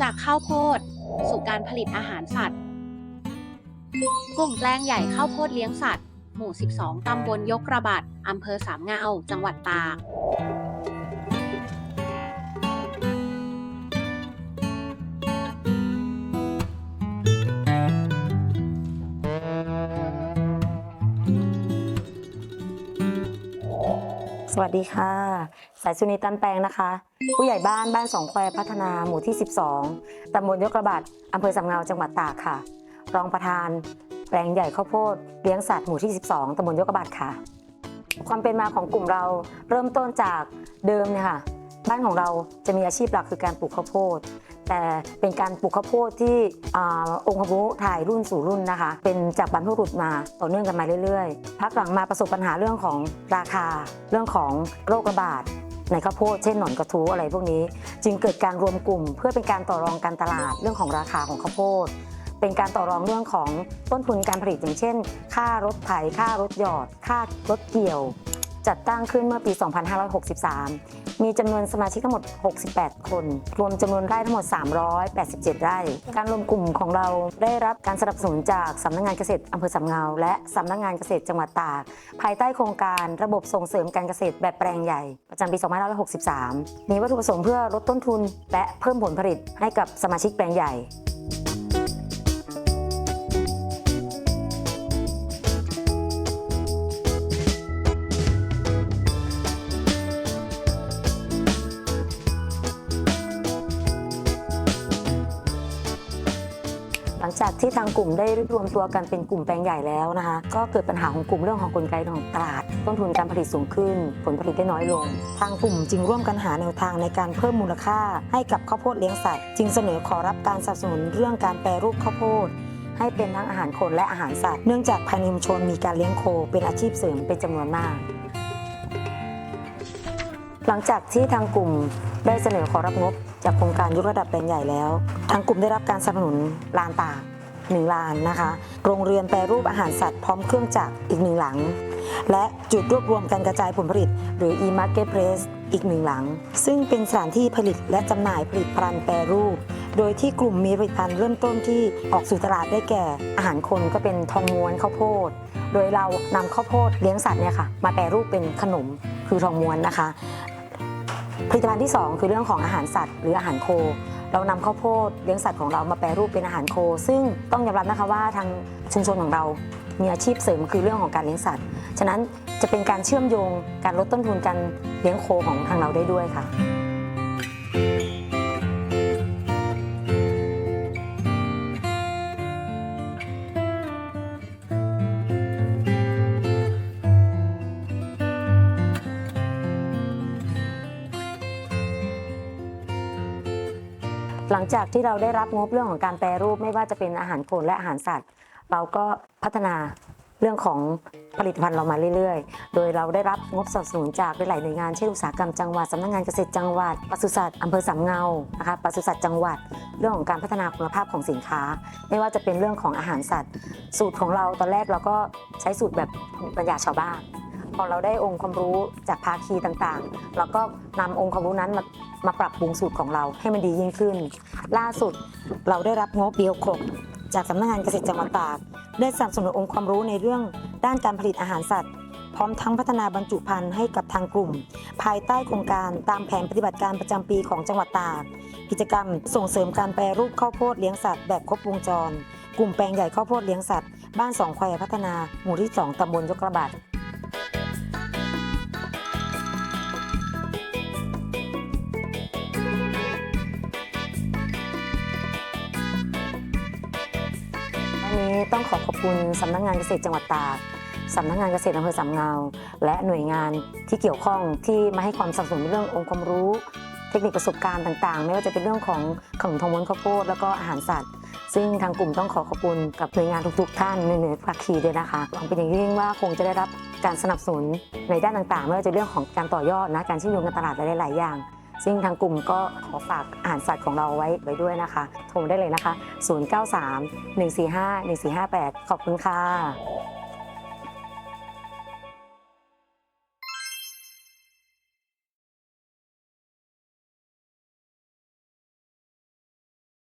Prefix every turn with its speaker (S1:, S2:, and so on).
S1: จากข้าวโพด สู่การผลิตอาหารสัตว์ กลุ่มแปลงใหญ่ข้าวโพดเลี้ยงสัตว์ หมู่ 12 ตำบลยกระบัด อำเภอสามเงา จังหวัดตาก
S2: สวัสดีค่ะ สายสุนีตันแปลงนะคะ ผู้ใหญ่บ้านบ้านสองแควพัฒนาหมู่ที่ 12ตำบลยกระบัดอำเภอสำเงาจังหวัดตากค่ะ รองประธาน แปลงใหญ่ข้าวโพดเลี้ยงสัตว์หมู่ที่ 12ตำบลยกระบัดค่ะ ความเป็นมาของกลุ่มเราเริ่มต้นจากเดิมเนี่ยค่ะ บ้านของเราจะมีอาชีพหลักคือการปลูกข้าวโพด แต่เป็นการปลูกข้าวโพดที่อองค์ความรู้ถ่ายรุ่นสู่รุ่นนะคะ เป็นจากบรรพบุรุษมาต่อเนื่องกันมาเรื่อยๆ พักหลังมาประสบปัญหาเรื่องของราคา เรื่องของโรคระบาดในข้าวโพดเช่นหนอนกระทู้อะไรพวกนี้ จึงเกิดการรวมกลุ่ม เพื่อเป็นการต่อรองการตลาดเรื่องของราคาของข้าวโพดเป็นการต่อรองเรื่องของต้นทุนการผลิตอย่างเช่น ค่ารถไถค่ารถหยอด ค่ารถเกี่ยว จัดตั้งขึ้นเมื่อปี 2563 มีจำนวนสมาชิกทั้งหมด 68 คน รวมจำนวนไร่ทั้งหมด 387 ไร่ การรวมกลุ่มของเราได้รับการสนับสนุนจากสำนักงานเกษตรอำเภอสำเงา และสำนักงานเกษตรจังหวัดตาก ภายใต้โครงการระบบส่งเสริมการเกษตรแบบแปลงใหญ่ ประจำปี 2563 มีวัตถุประสงค์เพื่อลดต้นทุน และเพิ่มผลผลิตให้กับสมาชิกแปลงใหญ่ จากที่ทางกลุ่มได้รวมตัวกันเป็นกลุ่มแปลงใหญ่แล้วนะคะ ก็เกิดปัญหาของกลุ่มเรื่องของกลไกของตลาด ต้นทุนการผลิตสูงขึ้น ผลผลิตได้น้อยลง ทางกลุ่มจึงร่วมกันหาแนวทางในการเพิ่มมูลค่า ให้กับข้าวโพดเลี้ยงสัตว์จึงเสนอขอรับการสนับสนุนเรื่องการแปรรูปข้าวโพดให้เป็นทั้งอาหารคนและอาหารสัตว์ เนื่องจากภายในชุมชนมีการเลี้ยงโคเป็นอาชีพเสริมเป็นจำนวนมาก หลังจากที่ทางกลุ่มได้เสนอขอรับงบ จากโครงการยกระดับแปลงใหญ่แล้ว ทางกลุ่มได้รับการสนับสนุนลานตากหนึ่งลานนะคะโรงเรือนแปรรูปอาหารสัตว์พร้อมเครื่องจักรอีกหนึ่งหลัง และจุดรวบรวมการกระจายผลผลิต หรือ e-marketplace อีกหนึ่งหลัง ซึ่งเป็นสถานที่ผลิตและจำหน่ายผลิตภัณฑ์แปรรูป โดยที่กลุ่มมีผลิตภัณฑ์เริ่มต้นที่ออกสู่ตลาดได้แก่ อาหารคนก็เป็นทองม้วนข้าวโพด โดยเรานำข้าวโพดเลี้ยงสัตว์เนี่ยค่ะมาแปรรูปเป็นขนมคือทองม้วนนะคะ ผลิตภัณฑ์ที่ 2 คือเรื่องของอาหารสัตว์หรืออาหารโค เรานำข้าวโพดเลี้ยงสัตว์ของเรามาแปรรูปเป็นอาหารโค ซึ่งต้องยอมรับนะคะว่าทางชุมชนของเรา มีอาชีพเสริมคือเรื่องของการเลี้ยงสัตว์ ฉะนั้นจะเป็นการเชื่อมโยงการลดต้นทุนการเลี้ยงโคของทางเราได้ด้วยค่ะ หลังจากที่เราได้รับงบเรื่องของการแปรรูปไม่ว่าจะเป็นอาหารคนและอาหารสัตว์ เราก็พัฒนาเรื่องของผลิตภัณฑ์เรามาเรื่อยๆ โดยเราได้รับงบสนับสนุนจากหลายๆหน่วยงานเช่นอุตสาหกรรมจังหวัดสำนักงานเกษตรจังหวัดปศุสัตว์อำเภอสามเงานะคะปศุสัตว์จังหวัด เรื่องของการพัฒนาคุณภาพของสินค้า ไม่ว่าจะเป็นเรื่องของอาหารสัตว์ สูตรของเราตอนแรกเราก็ใช้สูตรแบบปัญญาชาวบ้าน พอเราได้องค์ความรู้จากภาคีต่างๆเราก็นำองค์ความรู้นั้นมามาปรับปรุงสูตรของเราให้มันดียิ่งขึ้น ล่าสุดเราได้รับงบเดียวครบจากสำนักงานเกษตรจังหวัดตากได้สนับสนุนองค์ความรู้ในเรื่องด้านการผลิตอาหารสัตว์ พร้อมทั้งพัฒนาบรรจุภัณฑ์ให้กับทางกลุ่ม ภายใต้โครงการตามแผนปฏิบัติการประจำปีของจังหวัดตากกิจกรรมส่งเสริมการแปรรูปข้าวโพดเลี้ยงสัตว์แบบครบวงจร กลุ่มแปลงใหญ่ข้าวโพดเลี้ยงสัตว์ บ้านสองแควพัฒนาหมู่ที่ 2ตำบลยกระบาด ต้องขอขอบคุณสำนักงานเกษตรจังหวัดตากสำนักงานเกษตรอำเภอสามเงา และหน่วยงานที่เกี่ยวข้องที่มาให้ความสนับสนุนในเรื่ององค์ความรู้ เทคนิคประสบการณ์ต่างๆ ไม่ว่าจะเป็นเรื่องของขนมทองม้วนข้าวโพดแล้วก็อาหารสัตว์ ซึ่งทางกลุ่มต้องขอขอบคุณกับหน่วยงานทุกๆ ท่านในหน่วยภาคีด้วยนะคะหวังเป็นอย่างยิ่งว่าคงจะได้รับการสนับสนุนในด้านต่างๆ ไม่ว่าจะเรื่องของการต่อยอดนะการเชื่อมโยงการตลาดหลายๆอย่าง ซึ่งทางกลุ่มก็ขอฝากอ่านสัตว์ของเราไว้ไว้ด้วยนะคะ โทรได้เลยนะคะ 093 145 1458 ขอบคุณค่ะ